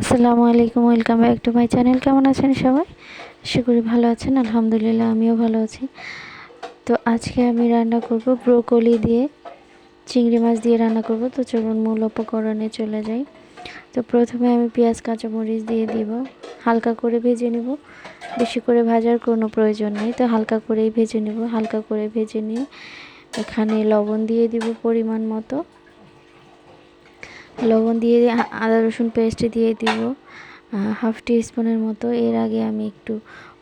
আসসালামু আলাইকুম, welcome back to my channel. কেমন আছেন সবাই? আশা করি ভালো আছেন, আলহামদুলিল্লাহ আমিও ভালো আছি। তো আজকে আমি রান্না করব ব্রোকলি দিয়ে, চিংড়ি মাছ দিয়ে রান্না করব। তো চলুন মূল উপকরণে চলে যাই। তো প্রথমে আমি পেঁয়াজ, কাঁচামরিচ দিয়ে দিব। হালকা করে ভেজে নেব। বেশি করে ভাজার কোনো প্রয়োজন নেই। তো হালকা করেই ভেজে নিব। হালকা করে ভেজে নিয়ে এখানে লবণ দিয়ে দিব পরিমাণ মতো। লবণ দিয়ে আদা রসুন পেস্ট দিয়ে দিব হাফ টি স্পুনের মতো। এর আগে আমি একটু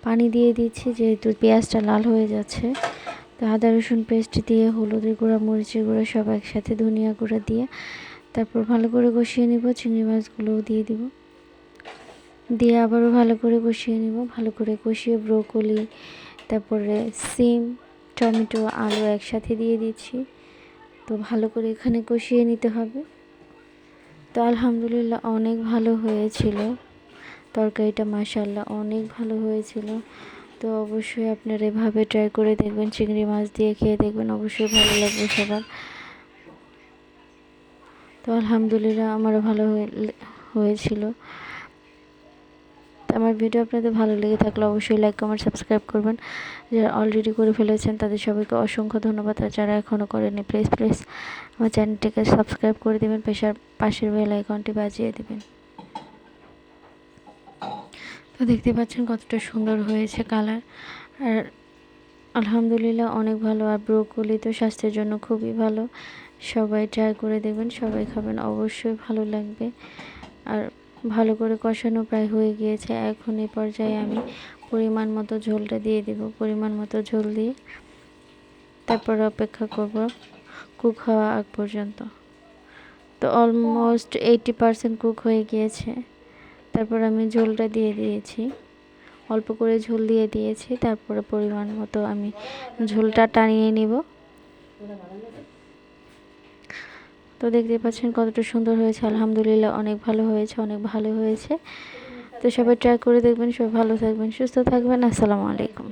পানি দিয়ে দিচ্ছি, যেহেতু পেঁয়াজটা লাল হয়ে যাচ্ছে। তো আদা রসুন পেস্ট দিয়ে, হলুদের গুঁড়া, মরিচের গুঁড়া সব একসাথে ধনিয়া গুঁড়া দিয়ে তারপর ভালো করে কষিয়ে নিব, চিংড়ি মাছগুলোও দিয়ে দিব। দিয়ে আবারও ভালো করে কষিয়ে নিব, ভালো করে কষিয়ে ব্রোকলি তারপরে সিম, টমেটো, আলু একসাথে দিয়ে দিচ্ছি। তো ভালো করে এখানে কষিয়ে নিতে হবে। তো আলহামদুলিল্লাহ অনেক ভালো হয়েছিল। তরকারিটা মাসাল্লাহ অনেক ভালো হয়েছিল। তো অবশ্যই আপনারা এভাবে ট্রাই করে দেখবেন, চিংড়ি মাছ দিয়ে খেয়ে দেখবেন, অবশ্যই ভালো লাগবে সবার। তো আলহামদুলিল্লাহ আমারও ভালো হয়েছিল। আমার ভিডিও আপনাদের ভালো লেগে থাকলে অবশ্যই লাইক কমেন্ট সাবস্ক্রাইব করবেন। যারা অলরেডি করে ফেলেছেন, তাদের সবাইকে অসংখ্য ধন্যবাদ। আর যারা এখনও করেনি প্লিজ প্লিজ আমার চ্যানেলটিকে সাবস্ক্রাইব করে দেবেন, পেশার পাশের বেল আইকনটি বাজিয়ে দেবেন। তো দেখতে পাচ্ছেন কতটা সুন্দর হয়েছে কালার আর আলহামদুলিল্লাহ অনেক ভালো। আর ব্রোকলি তো স্বাস্থ্যের জন্য খুবই ভালো। সবাই ট্রাই করে দেবেন সবাই খাবেন, অবশ্যই ভালো লাগবে। আর ভালো করে কষানো প্রায় হয়ে গিয়েছে। এখন এই পর্যায়ে আমি পরিমাণ মতো ঝোলটা দিয়ে দেব, পরিমাণ মতো ঝোল দিয়ে। তারপর অপেক্ষা করব কুক হওয়া আগ পর্যন্ত। তো অলমোস্ট এইটি পারসেন্ট কুক হয়ে গিয়েছে। তারপর আমি ঝোলটা দিয়ে দিয়েছি। অল্প করে ঝোল দিয়ে দিয়েছি, তারপরে পরিমাণ মতো আমি ঝোলটা টানিয়ে নিব। তো দেখতে পাচ্ছেন কতটা সুন্দর হয়েছে। আলহামদুলিল্লাহ অনেক ভালো হয়েছে, অনেক ভালো হয়েছে। তো সবাই ট্রাই করে দেখবেন, সবাই ভালো থাকবেন, সুস্থ থাকবেন। আসসালামু আলাইকুম।